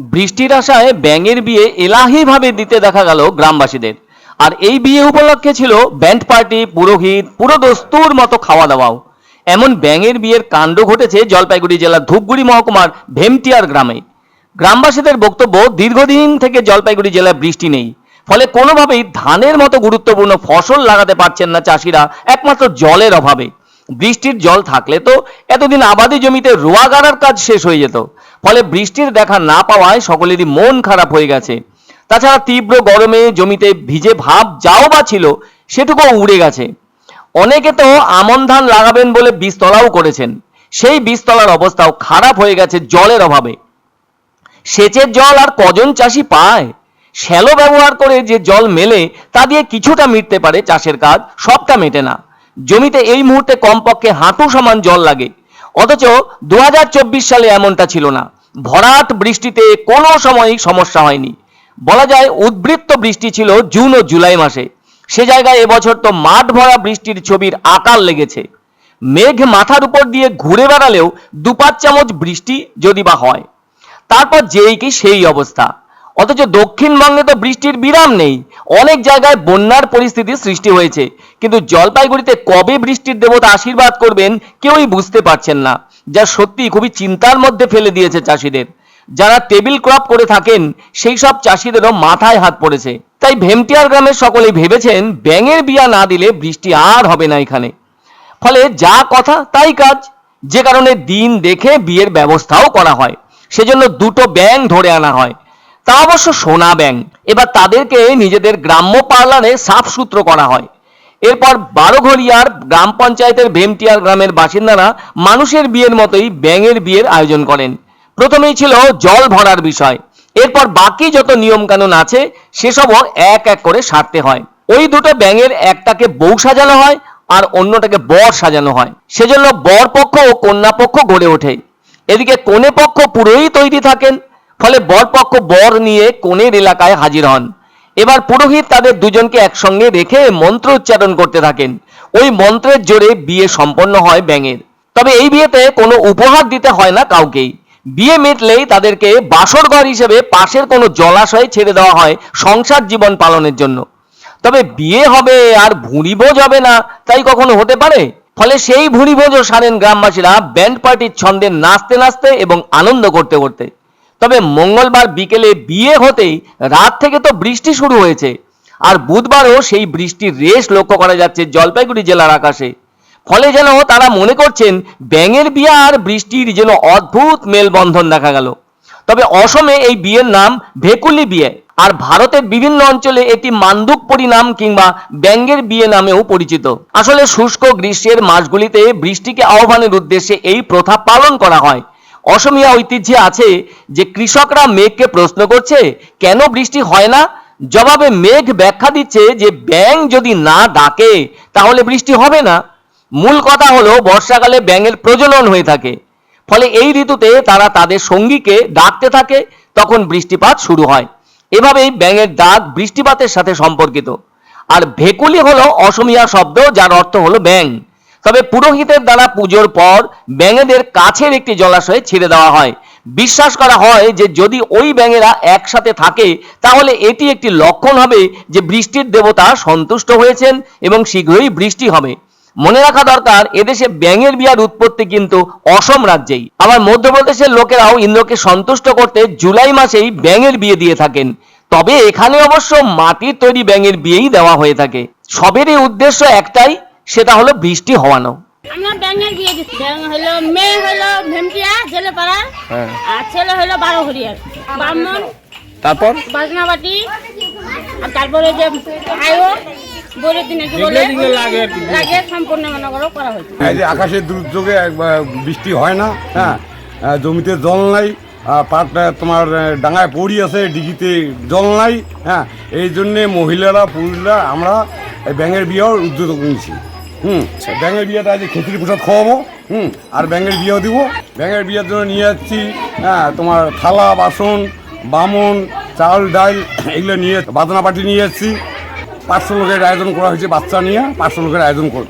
বৃষ্টির আশায় ব্যাঙের বিয়ে এলাহিভাবে দিতে দেখা গেল গ্রামবাসীদের। আর এই বিয়ে উপলক্ষে ছিল ব্যান্ড পার্টি, পুরোহিত, পুরো দস্তুর মতো খাওয়া দাওয়াও এমন ব্যাঙের বিয়ের কাণ্ড ঘটেছে জলপাইগুড়ি জেলার ধূপগুড়ি মহকুমার ভেমটিয়ার গ্রামে। গ্রামবাসীদের বক্তব্য, দীর্ঘদিন থেকে জলপাইগুড়ি জেলায় বৃষ্টি নেই। ফলে কোনোভাবেই ধানের মতো গুরুত্বপূর্ণ ফসল লাগাতে পারছেন না চাষিরা, একমাত্র জলের অভাবে। বৃষ্টির জল থাকলে তো এতদিন আবাদি জমিতে রোয়া গাড়ার কাজ শেষ হয়ে যেত। ফলে বৃষ্টির দেখা না পাওয়ায় সকলেরই মন খারাপ হয়ে গেছে। তাছাড়া তীব্র গরমে জমিতে ভিজে ভাব যাও বা ছিল, সেটুকুও উড়ে গেছে। অনেকে তো আমন ধান লাগাবেন বলে বীজতলাও করেছেন। সেই বীজতলার অবস্থাও খারাপ হয়ে গেছে জলের অভাবে। সেচের জল আর কজন চাষি পায়? শ্যালো ব্যবহার করে যে জল মেলে, তা দিয়ে কিছুটা মিটতে পারে চাষের কাজ, সবটা মেটে না। জমিতে এই মুহূর্তে কমপক্ষে হাঁটু সমান জল লাগে। অথচ দু হাজার চব্বিশ সালে এমনটা ছিল না। ভরাট বৃষ্টিতে কোনো সময়ই সমস্যা হয়নি। বলা যায় উদ্বৃত্ত বৃষ্টি ছিল জুন ও জুলাই মাসে। সে জায়গায় এবছর তো মাঠ ভরা বৃষ্টির ছবির আকার লেগেছে। মেঘ মাথার উপর দিয়ে ঘুরে বেড়ালেও দুপাত চামচ বৃষ্টি যদি বা হয়, তারপর যেই কি সেই অবস্থা। অথচ দক্ষিণবঙ্গে তো বৃষ্টির বিরাম নেই। অনেক জায়গায় বন্যার পরিস্থিতি সৃষ্টি হয়েছে। কিন্তু জলপাইগুড়িতে কবে বৃষ্টির দেবতা আশীর্বাদ করবেন কেউই বুঝতে পারছেন না, যা সত্যি খুবই চিন্তার মধ্যে ফেলে দিয়েছে চাষিদের। যারা টেবিল ক্রপ করে থাকেন, সেই সব চাষিদেরও মাথায় হাত পড়েছে। তাই ভেমটিয়ার গ্রামের সকলেই ভেবেছেন ব্যাঙের বিয়া না দিলে বৃষ্টি আর হবে না এখানে। ফলে যা কথা তাই কাজ। যে কারণে দিন দেখে বিয়ের ব্যবস্থাও করা হয়। সেজন্য দুটো ব্যাং ধরে আনা হয়। তা অবশ্য সোনা ব্যাং এবার তাদেরকে নিজেদের গ্রাম্য পার্লারে সাফ সূত্র করা হয়। এরপর বারোঘরিয়ার গ্রাম পঞ্চায়েতের ভেমটিয়ার গ্রামের বাসিন্দারা মানুষের বিয়ের মতোই ব্যাঙের বিয়ের আয়োজন করেন। প্রথমেই ছিল জল ভরার বিষয়। এরপর বাকি যত নিয়ম কানুন আছে, সেসবও এক এক করে সারতে হয়। ওই দুটো ব্যাঙের একটাকে বউ সাজানো হয় আর অন্যটাকে বর সাজানো হয়। সেজন্য বর পক্ষ ও কন্যা পক্ষ গড়ে ওঠে। এদিকে কনে পক্ষ পুরোই তৈরি থাকেন। ফলে বরপক্ষ বর নিয়ে কনের এলাকায় হাজির হন। এবার পুরোহিত তাদের দুজনকে একসঙ্গে রেখে মন্ত্র উচ্চারণ করতে থাকেন। ওই মন্ত্রের জোরে বিয়ে সম্পন্ন হয় ব্যাঙের। তবে এই বিয়েতে কোনো উপহার দিতে হয় না কাউকেই। বিয়ে মিটলেই তাদেরকে বাসর ঘর হিসেবে পাশের কোনো জলাশয়ে ছেড়ে দেওয়া হয় সংসার জীবন পালনের জন্য। তবে বিয়ে হবে আর ভুঁড়ি ভোজ হবে না, তাই কখনো হতে পারে? ফলে সেই ভুঁড়ি সারেন গ্রামবাসীরা ব্যান্ড পার্টির ছন্দে নাচতে নাচতে এবং আনন্দ করতে করতে। তবে মঙ্গলবার বিকেলে বিয়ে হতেই রাত থেকে তো বৃষ্টি শুরু হয়েছে। আর বুধবারও সেই বৃষ্টির রেশ লক্ষ্য করা যাচ্ছে জলপাইগুড়ি জেলার আকাশে। ফলে যেন তারা মনে করছেন ব্যাঙের বিয়ে আর বৃষ্টির যেন অদ্ভুত মেলবন্ধন দেখা গেল। তবে অসমে এই বিয়ের নাম ভেকুলি বিয়ে। আর ভারতের বিভিন্ন অঞ্চলে এটি মান্দুক পরিণাম কিংবা ব্যাঙ্গের বিয়ে নামেও পরিচিত। আসলে শুষ্ক গ্রীষ্মের মাসগুলিতে বৃষ্টিকে আহ্বানের উদ্দেশ্যে এই প্রথা পালন করা হয়। অসমীয়া ঐতিহ্যে আছে যে কৃষকরা মেঘকে প্রশ্ন করছে, কেন বৃষ্টি হয় না? জবাবে মেঘ ব্যাখ্যা দিচ্ছে যে ব্যাং যদি না ডাকে, তাহলে বৃষ্টি হবে না। মূল কথা হলো বর্ষাকালে ব্যাঙের প্রজনন হয়ে থাকে। ফলে এই ঋতুতে তারা তাদের সঙ্গীকে ডাকতে থাকে, তখন বৃষ্টিপাত শুরু হয়। এভাবেই ব্যাঙের ডাক বৃষ্টিপাতের সাথে সম্পর্কিত। আর ভেকুলি হলো অসমিয়া শব্দ, যার অর্থ হলো ব্যাং তবে পুরোহিতের দ্বারা পুজোর পর ব্যাঙেদের কাছের একটি জলাশয়ে ছেড়ে দেওয়া হয়। বিশ্বাস করা হয় যে যদি ওই ব্যাঙেরা একসাথে থাকে, তাহলে এটি একটি লক্ষণ হবে যে বৃষ্টির দেবতা সন্তুষ্ট হয়েছেন এবং শীঘ্রই বৃষ্টি হবে। মনে রাখা দরকার, এদেশে ব্যাঙের বিয়ার উৎপত্তি কিন্তু অসম রাজ্যেই। আবার মধ্যপ্রদেশের লোকেরাও ইন্দ্রকে সন্তুষ্ট করতে জুলাই মাসেই ব্যাঙের বিয়ে দিয়ে থাকেন। তবে এখানে অবশ্য মাটির তৈরি ব্যাঙের বিয়েই দেওয়া হয়ে থাকে। সবেরই উদ্দেশ্য একটাই সেটা হলো বৃষ্টি হওয়ানো। আমরা ব্যাঙের বিয়ে দিচ্ছি ব্যাঙ হলো মেয়ে হলো ভেমটিয়া জেলেপাড়া হ্যাঁ। আর ছেলে হলো বারো হরিয়ার ব্রাহ্মণ তারপর? বাজনাবাটি আর তারপরে যে আয়ো বলে দিনে কি বলে লাগে সম্পূর্ণ মনে করো করা হয়েছে। এই যে আকাশের দুর্যোগে একবার বৃষ্টি হয় না হ্যাঁ জমিতে জল নাই পাট তোমার ডাঙায় পড়ি আছে ডিগিতে জল নাই হ্যাঁ এই জন্যে মহিলারা পুরুষরা আমরা ব্যাঙের বিয়েও উদ্যোগ নিয়েছি। হুম। ব্যাঙের বিয়েটা আজ খিচুড়ি প্রসাদ খাওয়াবো। হুম। আর ব্যাঙের বিয়েও দিব। ব্যাঙের বিয়ের জন্য নিয়ে যাচ্ছি হ্যাঁ তোমার থালা বাসন বামন চাল ডাল এগুলো নিয়ে বাদনা পাটি নিয়ে যাচ্ছি। পাঁচশো লোকের আয়োজন করা হয়েছে বাচ্চা নিয়ে পাঁচশো লোকের আয়োজন কর